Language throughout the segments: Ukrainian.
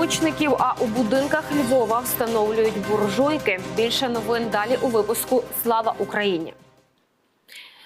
підручників, а у будинках Львова встановлюють буржуйки. Більше новин далі у випуску Слава Україні.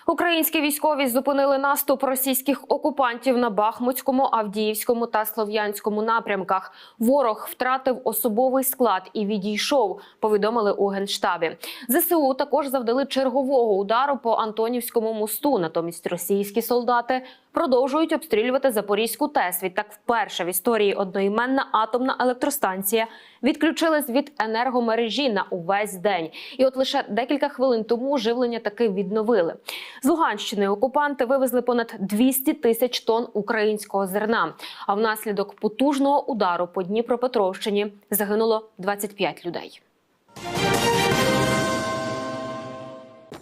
Українські військові зупинили наступ російських окупантів на Бахмутському, Авдіївському та Слов'янському напрямках. Ворог втратив особовий склад і відійшов. Повідомили у генштабі. ЗСУ також завдали чергового удару по Антонівському мосту. Натомість російські солдати продовжують обстрілювати Запорізьку ТЕС. Відтак, вперше в історії одноіменна атомна електростанція відключилась від енергомережі на увесь день. І от лише декілька хвилин тому живлення таки відновили. З Луганщини окупанти вивезли понад 200 тисяч тонн українського зерна. А внаслідок потужного удару по Дніпропетровщині загинуло 25 людей.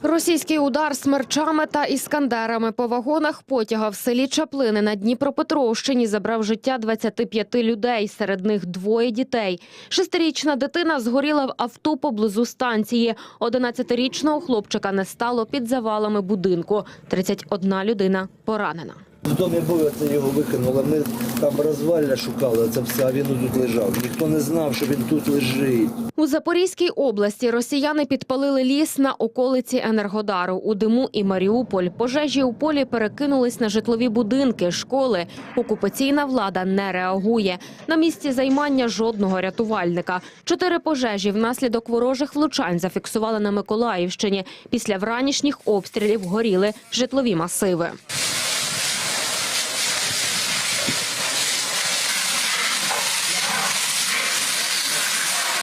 Російський удар смерчами та іскандерами по вагонах потяга в селі Чаплини на Дніпропетровщині забрав життя 25 людей, серед них двоє дітей. Шестирічна дитина згоріла в авто поблизу станції. 11-річного хлопчика не стало під завалами будинку. 31 людина поранена. В домі був, це його викинули. Ми там розвалля шукали, це все, а він тут лежав. Ніхто не знав, що він тут лежить. У Запорізькій області росіяни підпалили ліс на околиці Енергодару. У Диму і Маріуполь. Пожежі у полі перекинулись на житлові будинки, школи. Окупаційна влада не реагує. На місці займання жодного рятувальника. Чотири пожежі внаслідок ворожих влучань зафіксували на Миколаївщині. Після вранішніх обстрілів горіли житлові масиви.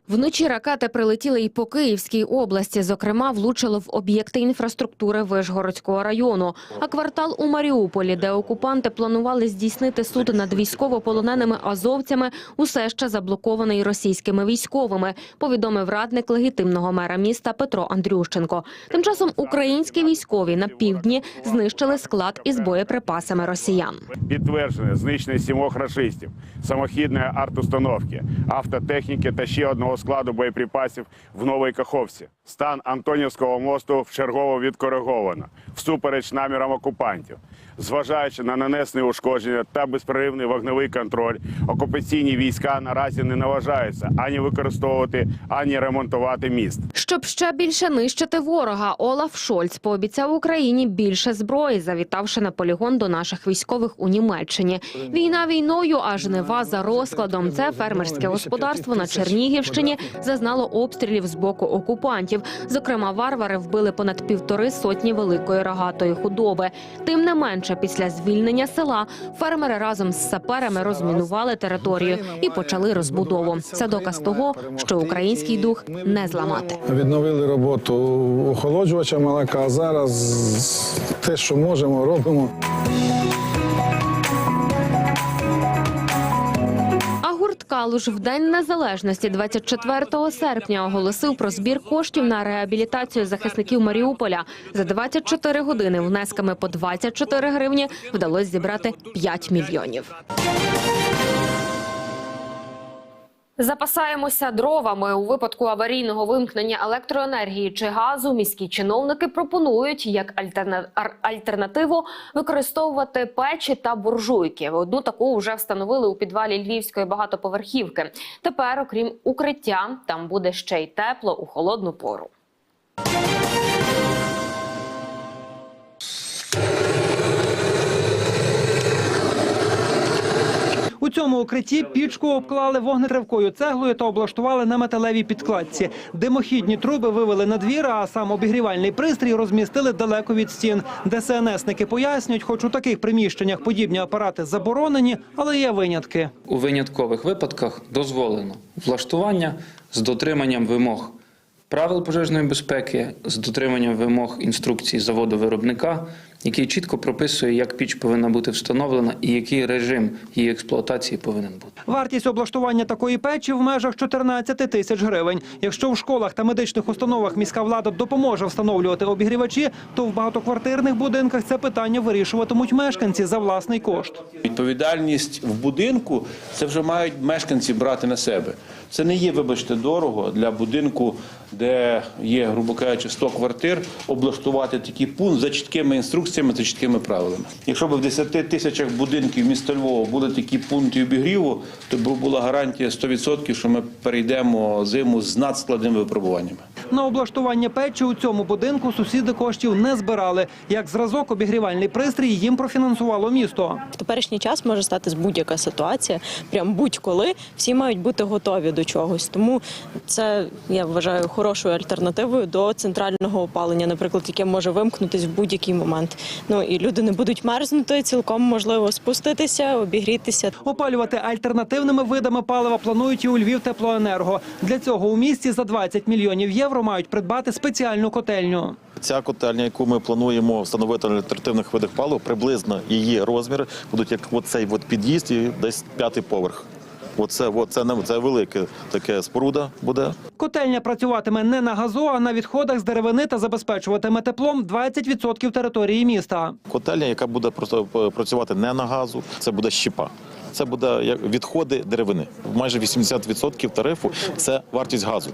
Вночі ракети прилетіли і по Київській області. Зокрема, влучили в об'єкти інфраструктури Вишгородського району. А квартал у Маріуполі, де окупанти планували здійснити суд над військовополоненими азовцями, усе ще заблокований російськими військовими. Повідомив радник легітимного мера міста Петро Андрющенко. Тим часом українські військові на півдні знищили склад із боєприпасами росіян. Підтверджене знищення сімох рашистів, самохідної артустановки, автотехніки та ще одного складу боєприпасів в Новій Каховці. Стан Антонівського мосту вчергово відкориговано всупереч намірам окупантів. Зважаючи на нанесені ушкодження та безперервний вогневий контроль, окупаційні війська наразі не наважаються ані використовувати, ані ремонтувати міст. Щоб ще більше нищити ворога, Олаф Шольц пообіцяв Україні більше зброї, завітавши на полігон до наших військових у Німеччині. Війна війною, а жнива за розкладом. Це фермерське господарство на Чернігівщині зазнало обстрілів з боку окупантів. Зокрема, варвари вбили понад півтори сотні великої рогатої худоби. Тим не менше, після звільнення села фермери разом з саперами розмінували територію і почали розбудову. Це доказ того, що український дух не зламати. Відновили роботу охолоджувача молока. Зараз те, що можемо, робимо. Калуш в День Незалежності 24 серпня оголосив про збір коштів на реабілітацію захисників Маріуполя. За 24 години внесками по 24 гривні вдалося зібрати 5 мільйонів. Запасаємося дровами у випадку аварійного вимкнення електроенергії чи газу. Міські чиновники пропонують як альтерна- альтернативу використовувати печі та буржуйки. Одну таку вже встановили у підвалі львівської багатоповерхівки. Тепер, окрім укриття, там буде ще й тепло у холодну пору. Цьому укритті пічку обклали вогнетривкою цеглою та облаштували на металевій підкладці. Димохідні труби вивели на двір, а сам обігрівальний пристрій розмістили далеко від стін. ДСНСники пояснюють, хоч у таких приміщеннях подібні апарати заборонені, але є винятки. У виняткових випадках дозволено влаштування з дотриманням вимог правил пожежної безпеки, з дотриманням вимог інструкції заводу виробника, який чітко прописує, як піч повинна бути встановлена і який режим її експлуатації повинен бути. Вартість облаштування такої печі в межах 14 тисяч гривень. Якщо в школах та медичних установах міська влада допоможе встановлювати обігрівачі, то в багатоквартирних будинках це питання вирішуватимуть мешканці за власний кошт. Відповідальність в будинку це вже мають мешканці брати на себе. Це не є, вибачте, дорого для будинку, де є, грубо кажучи, 100 квартир, облаштувати такий пункт за чіткими інструкціями. Інструкціями та чіткими правилами. Якщо б в 10 тисячах будинків міста Львова були такі пункти обігріву, то б була гарантія 100%, що ми перейдемо зиму з надскладними випробуваннями. На облаштування печі у цьому будинку сусіди коштів не збирали. Як зразок обігрівальний пристрій їм профінансувало місто. В теперішній час може статись будь-яка ситуація, прям будь-коли всі мають бути готові до чогось. Тому це я вважаю хорошою альтернативою до центрального опалення, наприклад, яке може вимкнутись в будь-який момент. Ну і люди не будуть мерзнути, цілком можливо спуститися, обігрітися. Опалювати альтернативними видами палива планують і у Львів теплоенерго. Для цього у місті за 20 мільйонів євро мають придбати спеціальну котельню. Ця котельня, яку ми плануємо встановити на альтернативних видах палив, приблизно її розміри будуть як оцей от під'їзд і десь п'ятий поверх. Оце, оце, це велике таке споруда буде. Котельня працюватиме не на газу, а на відходах з деревини та забезпечуватиме теплом 20% території міста. Котельня, яка буде працювати не на газу, це буде щепа. Це буде відходи деревини. Майже 80% тарифу це вартість газу.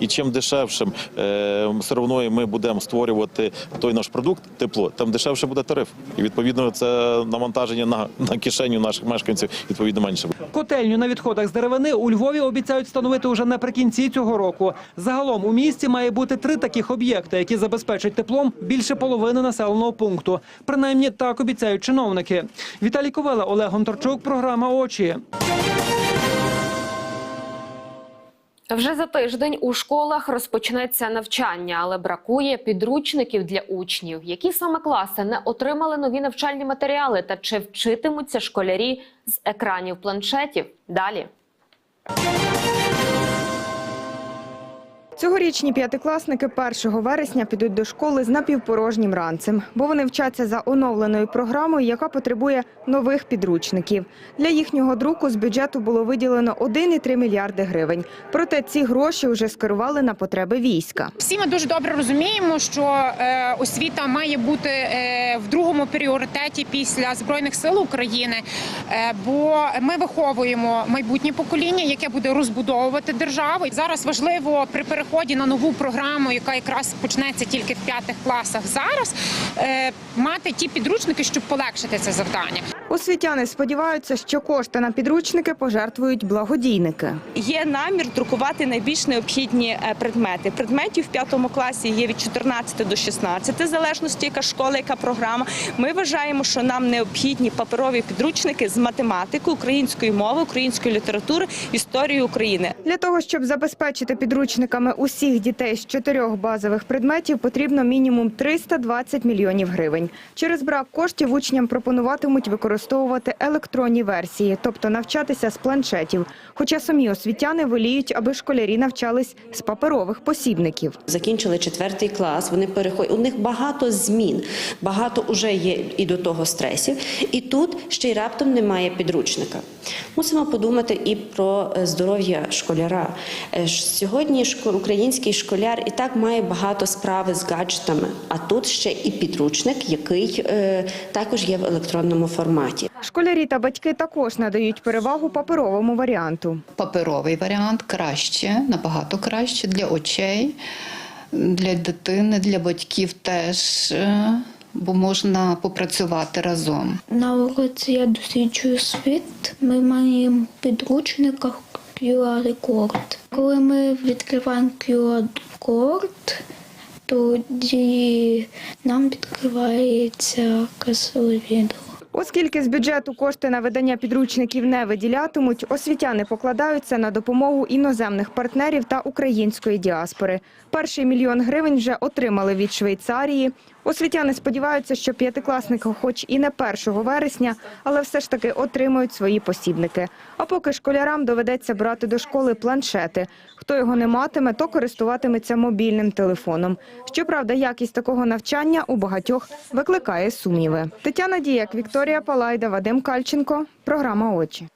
І чим дешевшим е, сировиною ми будемо створювати той наш продукт, тепло, тим дешевше буде тариф. І відповідно це навантаження на, на кишеню наших мешканців відповідно менше. Котельню на відходах з деревини у Львові обіцяють встановити уже наприкінці цього року. Загалом у місті має бути три таких об'єкти, які забезпечать теплом більше половини населеного пункту. Принаймні так обіцяють чиновники. Віталій Ковела, Олег Гонторчук, програма Очі. Вже за тиждень у школах розпочнеться навчання, але бракує підручників для учнів. Які саме класи не отримали нові навчальні матеріали та чи вчитимуться школярі з екранів планшетів? Далі. Цьогорічні п'ятикласники 1 вересня підуть до школи з напівпорожнім ранцем, бо вони вчаться за оновленою програмою, яка потребує нових підручників. Для їхнього друку з бюджету було виділено 1,3 мільярди гривень. Проте ці гроші вже скерували на потреби війська. Всі ми дуже добре розуміємо, що е, освіта має бути е, в другому пріоритеті після збройних сил України, е, бо ми виховуємо майбутнє покоління, яке буде розбудовувати державу. Зараз важливо при переході на нову програму, яка якраз почнеться тільки в п'ятих класах. Зараз е, мати ті підручники, щоб полегшити це завдання. Освітяни сподіваються, що кошти на підручники пожертвують благодійники. Є намір друкувати найбільш необхідні е, предмети. Предметів в п'ятому класі є від 14 до 16, в залежності яка школа, яка програма. Ми вважаємо, що нам необхідні паперові підручники з математики, української мови, української літератури, історії України. Для того, щоб забезпечити підручниками усіх дітей з чотирьох базових предметів, потрібно мінімум 320 мільйонів гривень. Через брак коштів учням пропонуватимуть використовувати електронні версії, тобто навчатися з планшетів. Хоча самі освітяни воліють, аби школярі навчались з паперових посібників. закінчили четвертий клас. Вони переходять. У них багато змін, багато вже є і до того стресів. І тут ще й раптом немає підручника. Мусимо подумати і про е, здоров'я школяра. Е, Сьогодні український школяр і так має багато справи з гаджетами, а тут ще і підручник, який е, також є в електронному форматі. Школярі та батьки також надають перевагу паперовому варіанту. Паперовий варіант краще, набагато краще для очей, для дитини, для батьків теж, е, бо можна попрацювати разом. На уроці я досліджую світ. Ми маємо в підручниках QR-код. Коли ми відкриваємо QR-код, тоді нам відкривається красиве відео. Оскільки з бюджету кошти на видання підручників не виділятимуть, освітяни покладаються на допомогу іноземних партнерів та української діаспори. Перший мільйон гривень вже отримали від Швейцарії. Освітяни сподіваються, що п'ятикласники, хоч і не 1 вересня, але все ж таки отримають свої посібники. А поки школярам доведеться брати до школи планшети. Хто його не матиме, то користуватиметься мобільним телефоном. Щоправда, якість такого навчання у багатьох викликає сумніви. Тетяна Діяк, Вікторія Палайда, Вадим Кальченко. Програма Очі.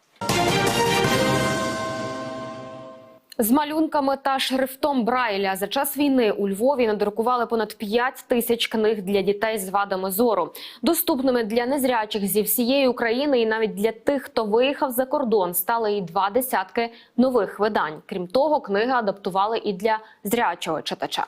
З малюнками та шрифтом Брайля за час війни у Львові надрукували понад 5 тисяч книг для дітей з вадами зору, доступними для незрячих зі всієї України і навіть для тих, хто виїхав за кордон, стали і два десятки нових видань. Крім того, книги адаптували і для зрячого читача.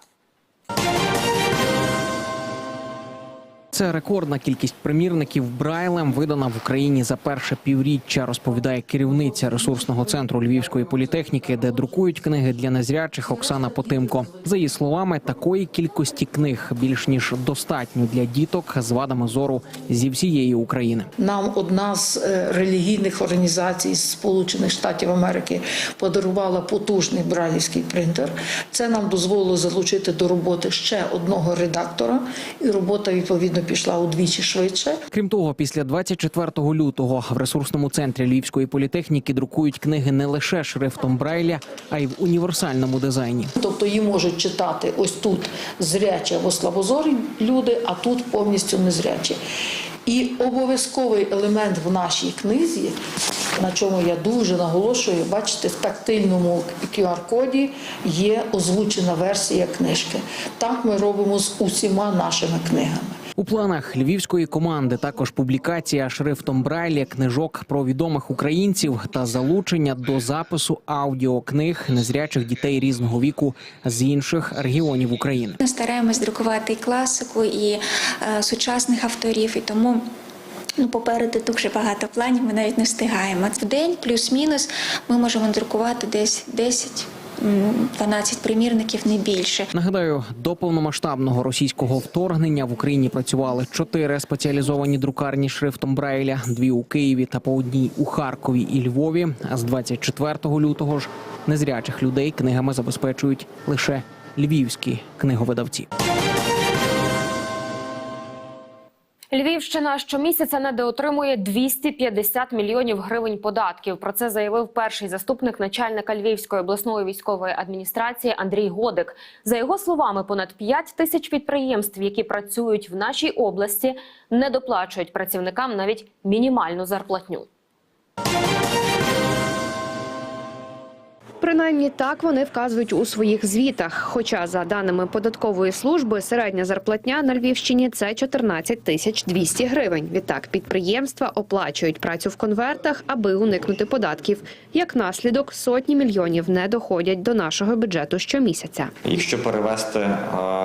Це рекордна кількість примірників Брайлем видана в Україні за перше півріччя, розповідає керівниця ресурсного центру Львівської політехніки, де друкують книги для незрячих Оксана Потимко. За її словами, такої кількості книг більш ніж достатньо для діток з вадами зору зі всієї України. Нам одна з е, релігійних організацій Сполучених Штатів Америки подарувала потужний брайлівський принтер. Це нам дозволило залучити до роботи ще одного редактора, і робота відповідно пішла удвічі швидше. Крім того, після 24 лютого в ресурсному центрі Львівської політехніки друкують книги не лише шрифтом Брайля, а й в універсальному дизайні. Тобто її можуть читати ось тут зрячі або слабозорі люди, а тут повністю незрячі. І обов'язковий елемент в нашій книзі, на чому я дуже наголошую, бачите, в тактильному QR-коді є озвучена версія книжки. Так ми робимо з усіма нашими книгами. У планах львівської команди також публікація шрифтом Брайля книжок про відомих українців та залучення до запису аудіокниг незрячих дітей різного віку з інших регіонів України. Ми стараємось друкувати і класику, і е, сучасних авторів, і тому. Ну, попереду дуже багато планів, ми навіть не встигаємо. В день плюс-мінус ми можемо друкувати десь 10 м, 12 примірників, не більше. Нагадаю, до повномасштабного російського вторгнення в Україні працювали чотири спеціалізовані друкарні шрифтом Брайля, дві у Києві та по одній у Харкові і Львові. А з 24 лютого ж незрячих людей книгами забезпечують лише львівські книговидавці. Львівщина щомісяця недоотримує 250 мільйонів гривень податків. Про це заявив перший заступник начальника Львівської обласної військової адміністрації Андрій Годик. За його словами, понад 5 тисяч підприємств, які працюють в нашій області, не доплачують працівникам навіть мінімальну зарплатню. Принаймні так вони вказують у своїх звітах. Хоча, за даними податкової служби, середня зарплатня на Львівщині це 14 тисяч 200 гривень. Відтак підприємства оплачують працю в конвертах, аби уникнути податків. Як наслідок, сотні мільйонів не доходять до нашого бюджету щомісяця. Якщо перевести е,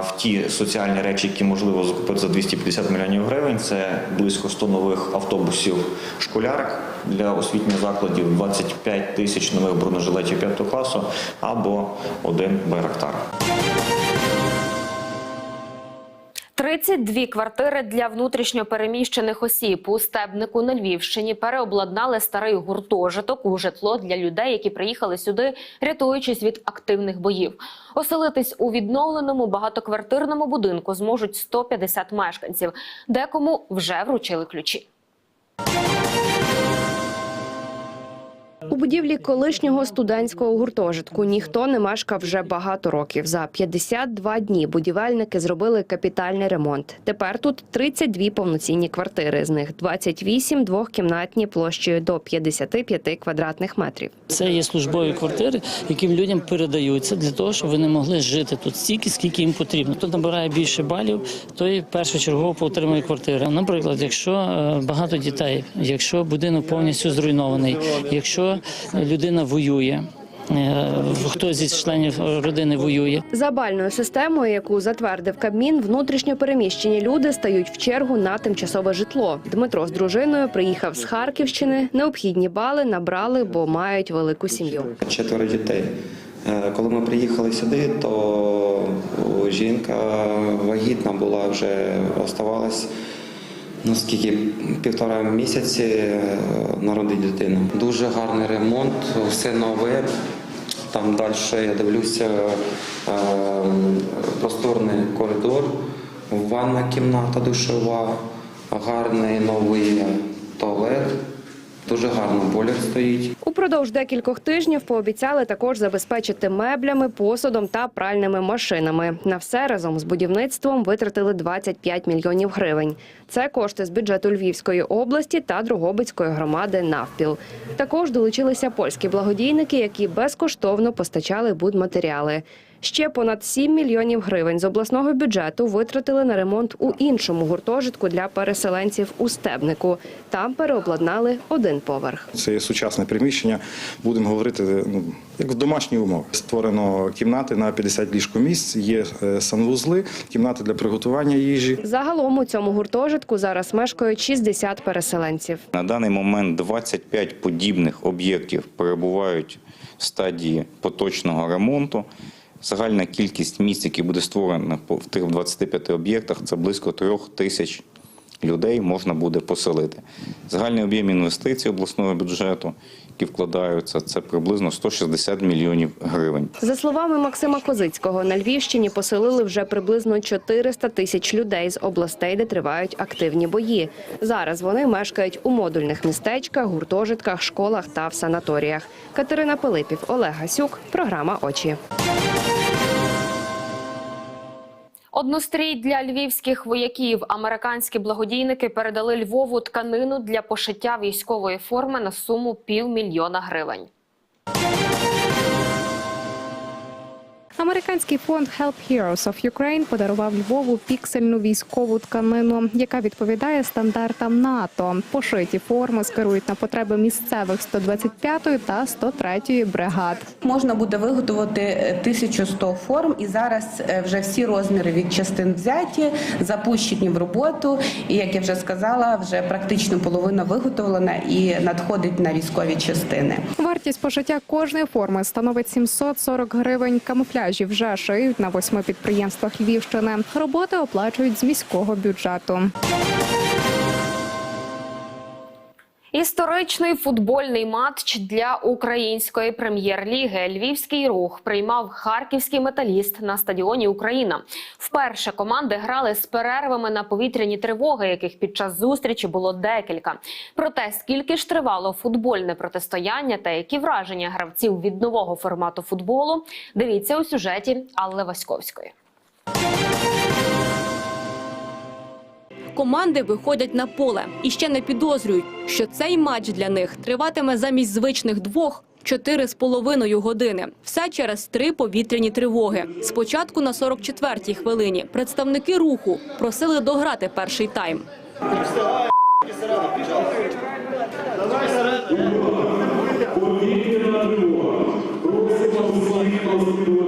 в ті соціальні речі, які можливо закупити за 250 мільйонів гривень, це близько 100 нових автобусів школярок для освітніх закладів, 25 тисяч нових бронежилетів 5 класу або один байрактар. 32 квартири для внутрішньо переміщених осіб у Стебнику на Львівщині переобладнали старий гуртожиток у житло для людей, які приїхали сюди, рятуючись від активних боїв. Оселитись у відновленому багатоквартирному будинку зможуть 150 мешканців. Декому вже вручили ключі. Будівлі колишнього студентського гуртожитку ніхто не мешкав вже багато років. За 52 дні будівельники зробили капітальний ремонт. Тепер тут 32 повноцінні квартири. З них 28 двохкімнатні площею до 55 квадратних метрів. Це є службові квартири, яким людям передаються для того, щоб вони могли жити тут стільки, скільки їм потрібно. Хто набирає більше балів, той першочергово отримує квартиру. Наприклад, якщо е, багато дітей, якщо будинок повністю зруйнований, якщо людина воює. е, Хтось зі членів родини воює. За бальною системою, яку затвердив Кабмін, внутрішньо переміщені люди стають в чергу на тимчасове житло. Дмитро з дружиною приїхав з Харківщини. Необхідні бали набрали, бо мають велику сім'ю. четверо дітей. Е, Коли ми приїхали сюди, то жінка вагітна була вже оставалась. Ну, скільки півтора місяці е, народить дитину. Дуже гарний ремонт, все нове. Там далі я дивлюся е, просторний коридор, ванна кімната душова, гарний новий туалет. Дуже гарно бойлер стоїть. Упродовж декількох тижнів пообіцяли також забезпечити меблями, посудом та пральними машинами. На все разом з будівництвом витратили 25 мільйонів гривень. Це кошти з бюджету Львівської області та Другобицької громади навпіл. Також долучилися польські благодійники, які безкоштовно постачали будматеріали. Ще понад 7 мільйонів гривень з обласного бюджету витратили на ремонт у іншому гуртожитку для переселенців у Стебнику. Там переобладнали один поверх. Це є сучасне приміщення. Будемо говорити ну, як в домашній умовах. Створено кімнати на 50 ліжкомісць, є е, санвузли, кімнати для приготування їжі. Загалом у цьому гуртожитку зараз мешкають 60 переселенців. На даний момент 25 подібних об'єктів перебувають в стадії поточного ремонту. Загальна кількість місць, які буде створено в тих 25 об'єктах, це близько трьох тисяч людей можна буде поселити. Загальний об'єм інвестицій обласного бюджету, які вкладаються, це приблизно 160 мільйонів гривень. За словами Максима Козицького, на Львівщині поселили вже приблизно 400 тисяч людей з областей, де тривають активні бої. Зараз вони мешкають у модульних містечках, гуртожитках, школах та в санаторіях. Катерина Пилипів, Олег Гасюк, програма Очі. Однострій для львівських вояків. Американські благодійники передали Львову тканину для пошиття військової форми на суму півмільйона гривень. Американський фонд Help Heroes of Ukraine подарував Львову піксельну військову тканину, яка відповідає стандартам НАТО. Пошиті форми скерують на потреби місцевих 125-ї та 103-ї бригад. Можна буде виготовити е, 1100 форм, і зараз е, вже всі розміри від частин взяті, запущені в роботу. І як я вже сказала, вже практично половина виготовлена і надходить на військові частини. Вартість пошиття кожної форми становить 740 гривень. Камуфляжі вже шиють на восьми підприємствах Львівщини. Роботи оплачують з міського бюджету. Історичний футбольний матч для української прем'єр-ліги. Львівський рух приймав харківський металіст на стадіоні Україна. Вперше команди грали з перервами на повітряні тривоги, яких під час зустрічі було декілька. Проте скільки ж тривало футбольне протистояння та які враження гравців від нового формату футболу, дивіться у сюжеті Алли Васьковської. Команди виходять на поле і ще не підозрюють, що цей матч для них триватиме замість звичних двох. Чотири з половиною години. Все через три повітряні тривоги. Спочатку на 44-й хвилині представники руху просили дограти перший тайм. –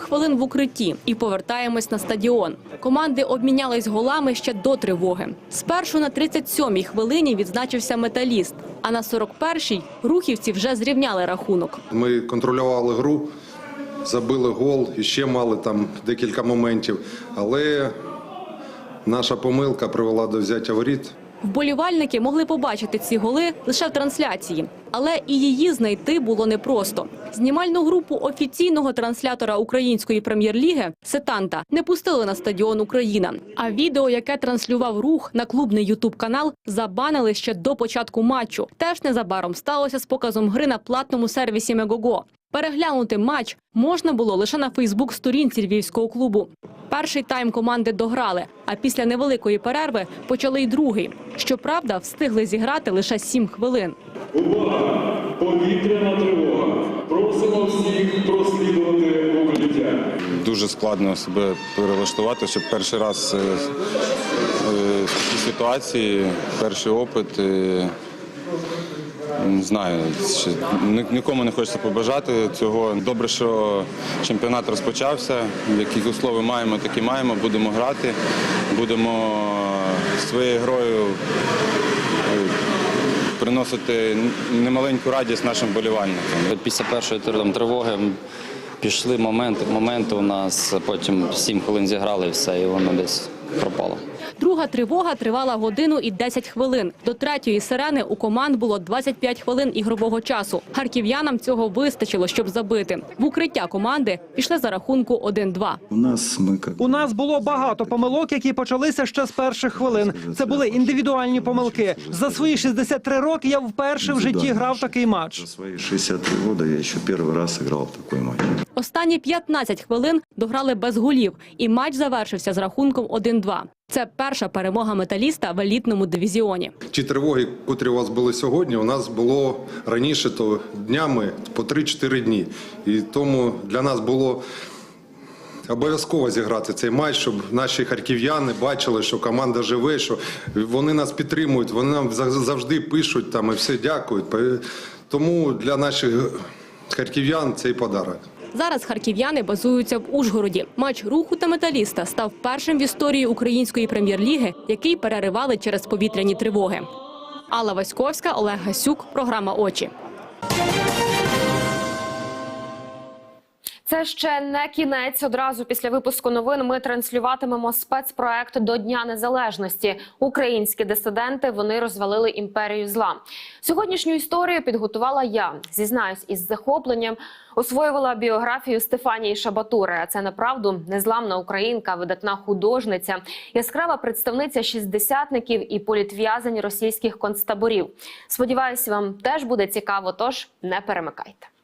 40 хвилин в укритті і повертаємось на стадіон. Команди обмінялись голами ще до тривоги. Спершу на 37-й хвилині відзначився металіст, а на 41-й рухівці вже зрівняли рахунок. Ми контролювали гру, забили гол і ще мали там декілька моментів. Але наша помилка привела до взяття воріт. Вболівальники могли побачити ці голи лише в трансляції, але і її знайти було непросто. Знімальну групу офіційного транслятора української прем'єр-ліги Сетанта не пустили на стадіон Україна. А відео, яке транслював рух на клубний ютуб канал, забанили ще до початку матчу. Теж незабаром сталося з показом гри на платному сервісі Мегого. Переглянути матч можна було лише на Фейсбук-сторінці львівського клубу. Перший тайм команди дограли, а після невеликої перерви почали й другий. Щоправда, встигли зіграти лише сім хвилин. Повітряна тривога. Просимо всіх прослідувати укриття. Дуже складно себе перелаштувати, щоб перший раз е, е, в такій ситуації, перший опит. е, Не знаю, нікому не хочеться побажати цього. Добре, що чемпіонат розпочався. Які услови маємо, такі маємо. Будемо грати, будемо своєю грою е, приносити немаленьку радість нашим болівальникам. Після першої там, тривоги пішли моменти, моменти у нас, потім 7 хвилин зіграли і все, і воно десь пропало. Друга тривога тривала годину і 10 хвилин. До третьої сирени у команд було 25 хвилин ігрового часу. Харків'янам цього вистачило, щоб забити. В укриття команди пішли за рахунку 1-2. У нас ми У нас було багато помилок, які почалися ще з перших хвилин. Це були індивідуальні помилки. За свої 63 роки я вперше в житті грав такий матч. свої 63 роки я ще перший раз грав такий матч. Останні 15 хвилин дограли без голів, і матч завершився з рахунком 1-2. Це перша перемога металіста в елітному дивізіоні. Ті тривоги, котрі у вас були сьогодні, у нас було раніше то днями по 3-4 дні. І тому для нас було обов'язково зіграти цей матч, щоб наші харків'яни бачили, що команда живе, що вони нас підтримують, вони нам зав- завжди пишуть там і все дякують. Тому для наших харків'ян цей подарок. Зараз харків'яни базуються в Ужгороді. Матч руху та металіста став першим в історії української прем'єр-ліги, який переривали через повітряні тривоги. Алла Васьковська, Олег Гасюк, програма Очі. Це ще не кінець. Одразу після випуску новин ми транслюватимемо спецпроект до Дня Незалежності. Українські дисиденти вони розвалили імперію зла. Сьогоднішню історію підготувала я. Зізнаюсь, із захопленням освоювала біографію Стефанії Шабатури. А це направду незламна українка, видатна художниця, яскрава представниця шістдесятників і політв'язень російських концтаборів. Сподіваюсь, вам теж буде цікаво. Тож не перемикайте.